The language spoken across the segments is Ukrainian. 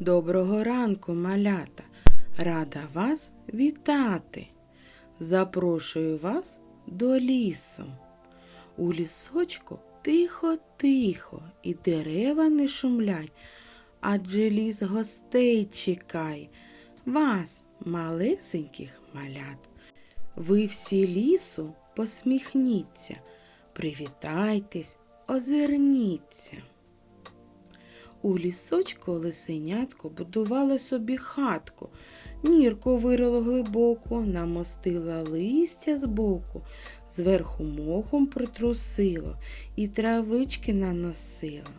Доброго ранку, малята! Рада вас вітати. Запрошую вас до лісу. У лісочку тихо-тихо, і дерева не шумлять, адже ліс гостей чекає. Вас, малесеньких малят. Ви всі лісу посміхніться, привітайтесь, озирніться. У лісочку лисенятко будувало собі хатку, нірку вирило глибоко, намостила листя збоку, зверху мохом притрусило і травички наносило.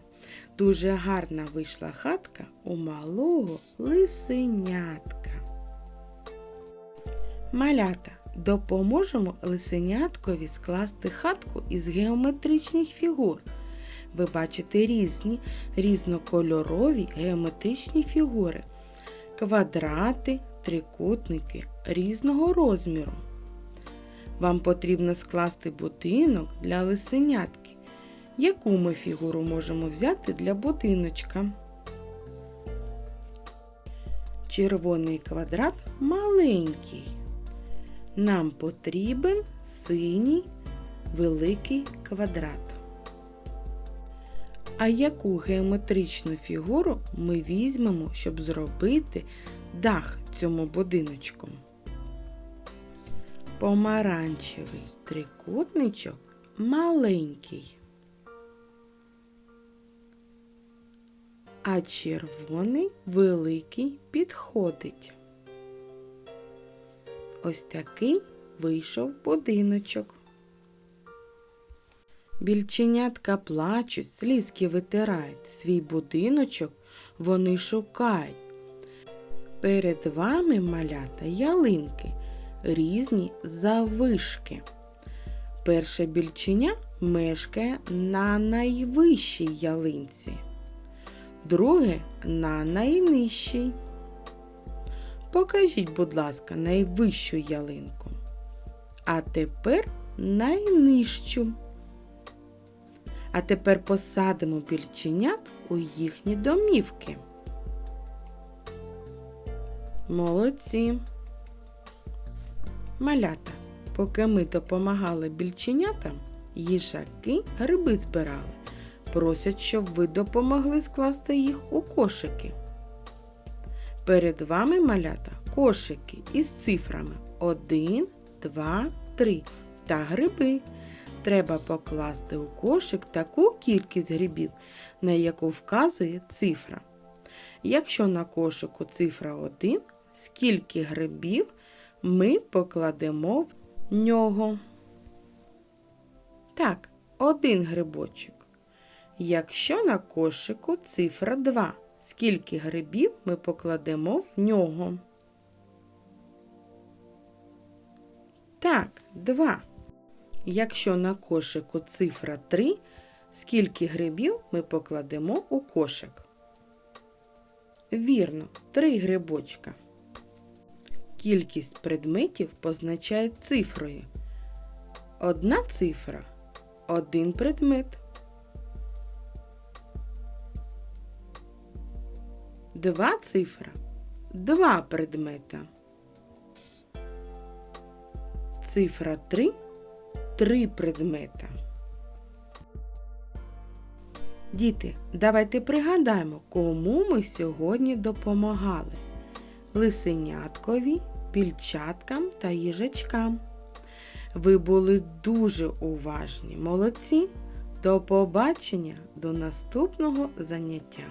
Дуже гарна вийшла хатка у малого лисенятка. Малята, допоможемо лисеняткові скласти хатку із геометричних фігур. Ви бачите різні, різнокольорові геометричні фігури, квадрати, трикутники різного розміру. Вам потрібно скласти будинок для лисенятки. Яку ми фігуру можемо взяти для будиночка? Червоний квадрат маленький. Нам потрібен синій великий квадрат. А яку геометричну фігуру ми візьмемо, щоб зробити дах цьому будиночку? Помаранчевий трикутничок маленький. А червоний великий підходить. Ось такий вийшов будиночок. Більченятка плачуть, слізки витирають, свій будиночок вони шукають. Перед вами малята ялинки, різні завишки. Перше більченя мешкає на найвищій ялинці, друге на найнижчій. Покажіть, будь ласка, найвищу ялинку. А тепер найнижчу. А тепер посадимо більченят у їхні домівки. Молодці. Малята, поки ми допомагали більченятам, їжаки гриби збирали. Просять, щоб ви допомогли скласти їх у кошики. Перед вами малята кошики із цифрами 1, 2, 3 та гриби. Треба покласти у кошик таку кількість грибів, на яку вказує цифра. Якщо на кошику цифра 1, скільки грибів ми покладемо в нього? Так, один грибочок. Якщо на кошику цифра 2, скільки грибів ми покладемо в нього? Так, 2. Якщо на кошику цифра 3, скільки грибів ми покладемо у кошик? Вірно, 3 грибочка. Кількість предметів позначає цифрою. Одна цифра один предмет. Два цифра два предмета. Цифра 3 три предмета. Діти, давайте пригадаємо, кому ми сьогодні допомагали. Лисеняткові, пільчаткам та їжачкам. Ви були дуже уважні, молодці. До побачення, до наступного заняття.